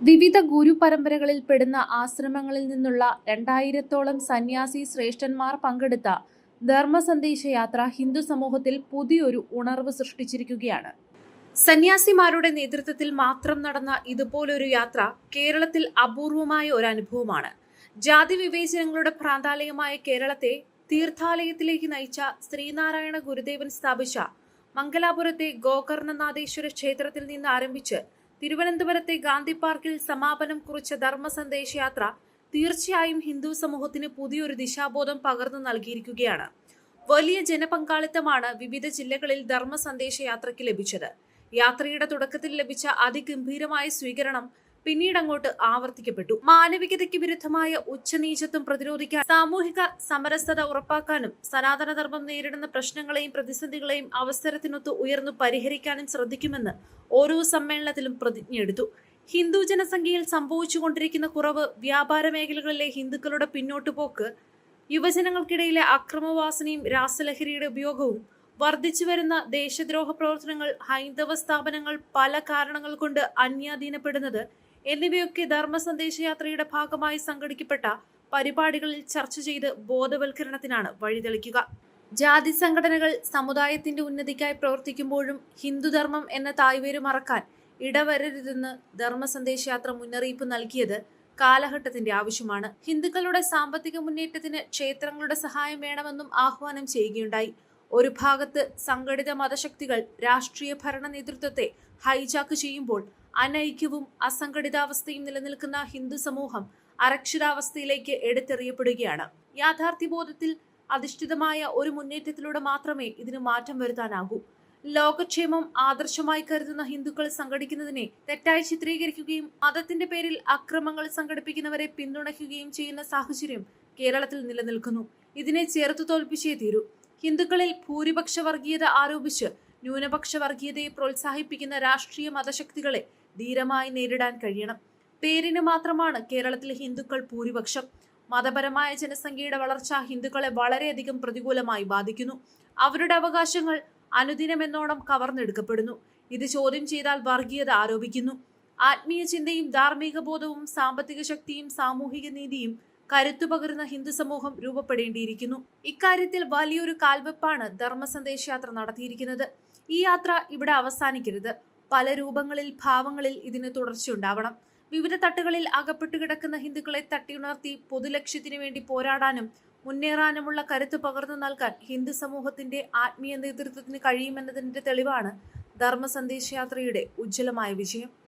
വിവിധ ഗുരു പരമ്പരകളിൽ പെടുന്ന ആശ്രമങ്ങളിൽ നിന്നുള്ള രണ്ടായിരത്തോളം സന്യാസി ശ്രേഷ്ഠന്മാർ പങ്കെടുത്ത ധർമ്മ സന്ദേശ യാത്ര ഹിന്ദു സമൂഹത്തിൽ പുതിയൊരു ഉണർവ് സൃഷ്ടിച്ചിരിക്കുകയാണ്. സന്യാസിമാരുടെ നേതൃത്വത്തിൽ മാത്രം നടന്ന ഇതുപോലൊരു യാത്ര കേരളത്തിൽ അപൂർവമായ ഒരു അനുഭവമാണ് ജാതി വിവേചനങ്ങളുടെ പ്രാന്താലയമായ കേരളത്തെ തീർത്ഥാലയത്തിലേക്ക് നയിച്ച ശ്രീനാരായണ ഗുരുദേവൻ സ്ഥാപിച്ച മംഗലാപുരത്തെ ഗോകർണനാഥേശ്വര ക്ഷേത്രത്തിൽ നിന്ന് ആരംഭിച്ച് തിരുവനന്തപുരത്തെ ഗാന്ധി പാർക്കിൽ സമാപനം കുറിച്ച ധർമ്മ സന്ദേശയാത്ര തീർച്ചയായും ഹിന്ദു സമൂഹത്തിന് പുതിയൊരു ദിശാബോധം പകർന്നു നൽകിയിരിക്കുകയാണ്. വലിയ ജനപങ്കാളിത്തമാണ് വിവിധ ജില്ലകളിൽ ധർമ്മ സന്ദേശയാത്രയ്ക്ക് ലഭിച്ചത്. യാത്രയുടെ തുടക്കത്തിൽ ലഭിച്ച അതിഗംഭീരമായ സ്വീകരണം പിന്നീട് അങ്ങോട്ട് ആവർത്തിക്കപ്പെട്ടു. മാനവികതയ്ക്ക് വിരുദ്ധമായ ഉച്ചനീചത്വം പ്രതിരോധിക്കാൻ സാമൂഹിക സമരസത ഉറപ്പാക്കാനും സനാതനധർമ്മം നേരിടുന്ന പ്രശ്നങ്ങളെയും പ്രതിസന്ധികളെയും അവസരത്തിനൊത്ത് ഉയർന്നു പരിഹരിക്കാനും ശ്രദ്ധിക്കുമെന്ന് ഓരോ സമ്മേളനത്തിലും പ്രതിജ്ഞയെടുത്തു ഹിന്ദു ജനസംഖ്യയിൽ സംഭവിച്ചുകൊണ്ടിരിക്കുന്ന കുറവ് വ്യാപാര മേഖലകളിലെ ഹിന്ദുക്കളുടെ പിന്നോട്ടുപോക്ക് യുവജനങ്ങൾക്കിടയിലെ അക്രമവാസനയും രാസലഹരിയുടെ ഉപയോഗവും വർദ്ധിച്ചു വരുന്ന ദേശദ്രോഹ പ്രവർത്തനങ്ങൾ ഹൈന്ദവ സ്ഥാപനങ്ങൾ പല കാരണങ്ങൾ കൊണ്ട് അന്യാധീനപ്പെടുന്നത് എന്നിവയൊക്കെ ധർമ്മ സന്ദേശയാത്രയുടെ ഭാഗമായി സംഘടിക്കപ്പെട്ട പരിപാടികളിൽ ചർച്ച ചെയ്ത് ബോധവൽക്കരണത്തിനാണ് വഴിതെളിക്കുക. ജാതി സംഘടനകൾ സമുദായത്തിന്റെ ഉന്നതിക്കായി പ്രവർത്തിക്കുമ്പോഴും ഹിന്ദുധർമ്മം എന്ന തായ്വേര് മറക്കാൻ ഇടവരരുതെന്ന് ധർമ്മ സന്ദേശയാത്ര മുന്നറിയിപ്പ് നൽകിയത് കാലഘട്ടത്തിന്റെ ആവശ്യമാണ്. ഹിന്ദുക്കളുടെ സാമ്പത്തിക മുന്നേറ്റത്തിന് ക്ഷേത്രങ്ങളുടെ സഹായം വേണമെന്നും ആഹ്വാനം ചെയ്യുകയുണ്ടായി. ഒരു ഭാഗത്ത് സംഘടിത മതശക്തികൾ രാഷ്ട്രീയ ഭരണ നേതൃത്വത്തെ ഹൈജാക്ക് ചെയ്യുമ്പോൾ അനൈക്യവും അസംഘടിതാവസ്ഥയും നിലനിൽക്കുന്ന ഹിന്ദു സമൂഹം അരക്ഷിതാവസ്ഥയിലേക്ക് എടുത്തെറിയപ്പെടുകയാണ്. യാഥാർത്ഥ്യബോധത്തിൽ അധിഷ്ഠിതമായ ഒരു മുന്നേറ്റത്തിലൂടെ മാത്രമേ ഇതിന് മാറ്റം വരുത്താനാകൂ. ലോകക്ഷേമം ആദർശമായി കരുതുന്ന ഹിന്ദുക്കൾ സംഘടിക്കുന്നതിനെ തെറ്റായി ചിത്രീകരിക്കുകയും മതത്തിന്റെ പേരിൽ അക്രമങ്ങൾ സംഘടിപ്പിക്കുന്നവരെ പിന്തുണയ്ക്കുകയും ചെയ്യുന്ന സാഹചര്യം കേരളത്തിൽ നിലനിൽക്കുന്നു. ഇതിനെ ചേർത്തു തോൽപ്പിച്ചേ തീരൂ. ഹിന്ദുക്കളിൽ ഭൂരിപക്ഷ വർഗീയത ആരോപിച്ച് ന്യൂനപക്ഷ വർഗീയതയെ പ്രോത്സാഹിപ്പിക്കുന്ന രാഷ്ട്രീയ മതശക്തികളെ ധീരമായി നേരിടാൻ കഴിയണം. പേരിന് മാത്രമാണ് കേരളത്തിലെ ഹിന്ദുക്കൾ ഭൂരിപക്ഷം. മതപരമായ ജനസംഖ്യയുടെ വളർച്ച ഹിന്ദുക്കളെ വളരെയധികം പ്രതികൂലമായി ബാധിക്കുന്നു. അവരുടെ അവകാശങ്ങൾ അനുദിനമെന്നോണം കവർന്നെടുക്കപ്പെടുന്നു. ഇത് ചോദ്യം ചെയ്താൽ വർഗീയത ആരോപിക്കുന്നു. ആത്മീയ ചിന്തയും ധാർമ്മിക ബോധവും സാമ്പത്തിക ശക്തിയും സാമൂഹിക നീതിയും കരുത്തു പകരുന്ന ഹിന്ദു സമൂഹം രൂപപ്പെടേണ്ടിയിരിക്കുന്നു. ഇക്കാര്യത്തിൽ വലിയൊരു കാൽവെപ്പാണ് ധർമ്മ സന്ദേശയാത്ര നടത്തിയിരിക്കുന്നത്. ഈ യാത്ര ഇവിടെ അവസാനിക്കരുത്. പല രൂപങ്ങളിൽ ഭാവങ്ങളിൽ ഇതിന് തുടർച്ചയുണ്ടാവണം. വിവിധ തട്ടുകളിൽ അകപ്പെട്ടു കിടക്കുന്ന ഹിന്ദുക്കളെ തട്ടിയുണർത്തി പൊതുലക്ഷ്യത്തിനു വേണ്ടി പോരാടാനും മുന്നേറാനുമുള്ള കരുത്ത് പകർന്നു നൽകാൻ ഹിന്ദു സമൂഹത്തിന്റെ ആത്മീയ നേതൃത്വത്തിന് കഴിയുമെന്നതിന്റെ തെളിവാണ് ധർമ്മ സന്ദേശയാത്രയുടെ ഉജ്ജ്വലമായ വിജയം.